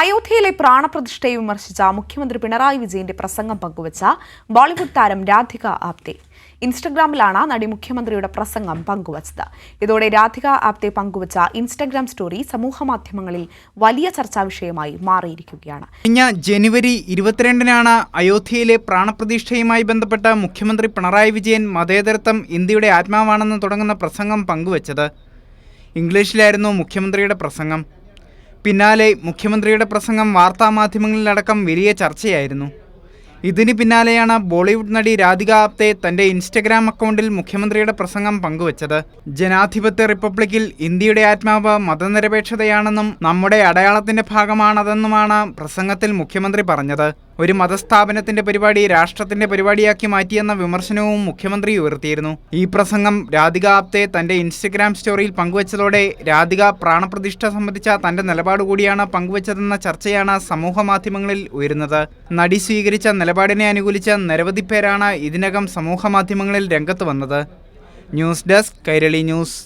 അയോധ്യയിലെ പ്രാണപ്രതിഷ്ഠയെ വിമർശിച്ച മുഖ്യമന്ത്രി പിണറായി വിജയന്റെ പ്രസംഗം പങ്കുവച്ച ബോളിവുഡ് താരം രാധിക ആപ്തെ. ഇൻസ്റ്റഗ്രാമിലാണ് നടി മുഖ്യമന്ത്രിയുടെ പ്രസംഗം പങ്കുവച്ചത്. ഇതോടെ രാധിക ആപ്തെ പങ്കുവച്ച ഇൻസ്റ്റഗ്രാം സ്റ്റോറി സമൂഹമാധ്യമങ്ങളിൽ വലിയ ചർച്ചാ വിഷയമായി മാറിയിരിക്കുകയാണ്. കഴിഞ്ഞ ജനുവരി ഇരുപത്തിരണ്ടിനാണ് അയോധ്യയിലെ പ്രാണപ്രതിഷ്ഠയുമായി ബന്ധപ്പെട്ട മുഖ്യമന്ത്രി പിണറായി വിജയൻ മതേതരത്വം ഇന്ത്യയുടെ ആത്മാവാണെന്ന് തുടങ്ങുന്ന പ്രസംഗം പങ്കുവച്ചത്. ഇംഗ്ലീഷിലായിരുന്നു മുഖ്യമന്ത്രിയുടെ പ്രസംഗം. പിന്നാലെ മുഖ്യമന്ത്രിയുടെ പ്രസംഗം വാർത്താമാധ്യമങ്ങളിലടക്കം വലിയ ചർച്ചയായിരുന്നു. ഇതിന് പിന്നാലെയാണ് ബോളിവുഡ് നടി രാധിക ആപ്തെ തന്റെ ഇൻസ്റ്റഗ്രാം അക്കൗണ്ടിൽ മുഖ്യമന്ത്രിയുടെ പ്രസംഗം പങ്കുവച്ചത്. ജനാധിപത്യ റിപ്പബ്ലിക്കിൽ ഇന്ത്യയുടെ ആത്മാവ് മതനിരപേക്ഷതയാണെന്നും നമ്മുടെ അടയാളത്തിന്റെ ഭാഗമാണതെന്നുമാണ് പ്രസംഗത്തിൽ മുഖ്യമന്ത്രി പറഞ്ഞത്. ഒരു മതസ്ഥാപനത്തിന്റെ പരിപാടി രാഷ്ട്രത്തിന്റെ പരിപാടിയാക്കി മാറ്റിയെന്ന വിമർശനവും മുഖ്യമന്ത്രി ഉയർത്തിയിരുന്നു. ഈ പ്രസംഗം രാധിക ആപ്തെ തന്റെ ഇൻസ്റ്റഗ്രാം സ്റ്റോറിയിൽ പങ്കുവച്ചതോടെ രാധിക പ്രാണപ്രതിഷ്ഠ സംബന്ധിച്ച തന്റെ നിലപാട് കൂടിയാണ് പങ്കുവച്ചതെന്ന ചർച്ചയാണ് സമൂഹ മാധ്യമങ്ങളിൽ ഉയരുന്നത്. നടി സ്വീകരിച്ച നിലപാടിനെ അനുകൂലിച്ച നിരവധി പേരാണ് ഇതിനകം സമൂഹ മാധ്യമങ്ങളിൽ രംഗത്ത് വന്നത്. News desk Kairali news.